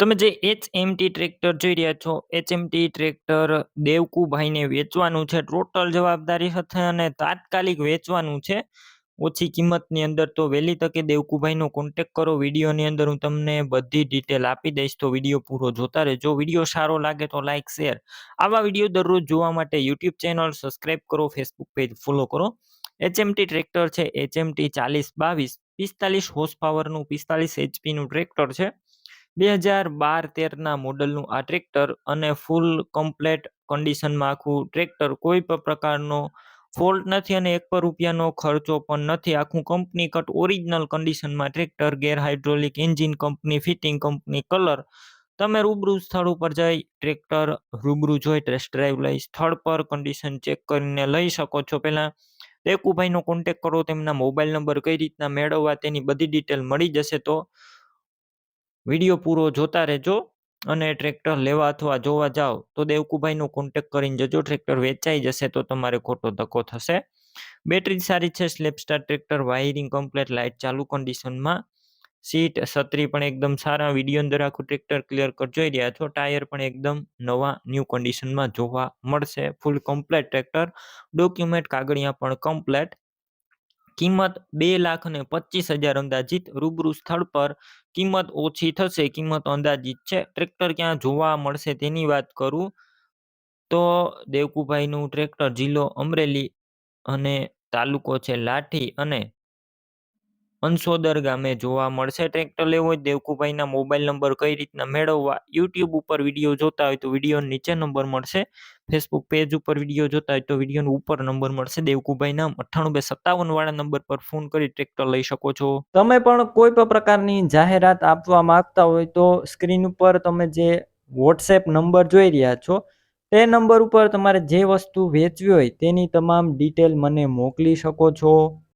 તમે જે HMT tractor જોઈ રહ્યા છો એચએમટી ટ્રેક્ટર દેવકુભાઈને વેચવાનું છે. ટોટલ જવાબદારી સાથે અને તાત્કાલિક વેચવાનું છે. ઓછી કિંમતની અંદર તો વહેલી તકે દેવકુભાઈનો કોન્ટેક કરો. વિડીયોની અંદર હું તમને બધી ડિટેલ આપી દઈશ, તો વીડિયો પૂરો જોતા રહેજો. વીડિયો સારો લાગે તો લાઇક શેર આવા વીડિયો દરરોજ જોવા માટે યુટ્યુબ ચેનલ સબસ્ક્રાઇબ કરો ફેસબુક પેજ ફોલો કરો. એચએમટી ટ્રેક્ટર છે. એચએમટી ચાલીસ બાવીસ, પિસ્તાલીસ હોર્સ પાવરનું પિસ્તાલીસ એચપીનું ટ્રેક્ટર છે. બે હજાર બાર તેરના મોડલનું આ ટ્રેક્ટર અને ફૂલ કમ્પ્લેટ કન્ડિશનમાં આખું ટ્રેક્ટર કોઈ પણ પ્રકારનો ફોલ્ટ નથી અને એક પર રૂપિયાનો ખર્ચો પણ નથી. આખું કંપની કટ ઓરિજિનલ કન્ડિશનમાં tractor, gear hydraulic engine company, fitting company, colour. તમે રૂબરૂ સ્થળ ઉપર જઈ ટ્રેક્ટર રૂબરૂ જોઈ ટેસ્ટ ડ્રાઈવ લઈ સ્થળ પર કન્ડિશન ચેક કરીને લઈ શકો છો. પહેલાં દેકુભાઈનો કોન્ટેક કરો, તેમના મોબાઈલ નંબર કઈ રીતના મેળવવા તેની બધી ડિટેલ મળી જશે તો વીડિયો પૂરો જોતા રહેજો અને ટ્રેક્ટર લેવા અથવા જોવા જાઓ તો દેવકુભાઈનો કોન્ટેક કરીને જજો. ટ્રેક્ટર વેચાઈ જશે તો તમારે ખોટો ધક્કો થશે. બેટરી સારી છે સ્લેપસ્ટાર ટ્રેક્ટર, વાયરિંગ કમ્પ્લેટ લાઇટ ચાલુ કન્ડિશનમાં સીટ છત્રી પણ એકદમ સારા, વીડિયો અંદર આખું ટ્રેક્ટર ક્લિયર કર જોઈ રહ્યા છો ટાયર પણ એકદમ નવા ન્યૂ કન્ડિશનમાં જોવા મળશે. ફૂલ કમ્પ્લેટ ટ્રેક્ટર. ડોક્યુમેન્ટ કાગળિયા પણ કમ્પ્લેટ કિંમત બે લાખ ને પચીસ હજાર અંદાજિત. રૂબરૂ સ્થળ પર કિંમત ઓછી થશે, કિંમત અંદાજિત છે. ટ્રેક્ટર ક્યાં જોવા મળશે તેની વાત કરું તો દેવકુભાઈનું ટ્રેક્ટર જિલ્લો અમરેલી અને તાલુકો છે લાઠી અને અંશોદર ગામે જોવા મળશે ટ્રેક્ટર લેવો હોય દેવકુભાઈના મોબાઈલ નંબર કઈ રીતના મેળવવા? યુટ્યુબ ઉપર વીડિયો જોતા હોય તો વીડિયો નીચે નંબર મળશે. ફેસબુક પેજ ઉપર વીડિયો જોતા હોય તો વિડીયોનો ઉપર નંબર મળશે. દેવકુભાઈના અઠ્ઠાણું બે સત્તાવન વાળા નંબર પર ફોન કરી ટ્રેક્ટર લઈ શકો છો. તમે પણ કોઈ પણ પ્રકારની જાહેરાત આપવા માંગતા હોય તો સ્ક્રીન ઉપર તમે જે વોટ્સએપ નંબર જોઈ રહ્યા છો, તે નંબર ઉપર તમારે જે વસ્તુ વેચવી હોય તેની તમામ ડિટેલ મને મોકલી શકો છો.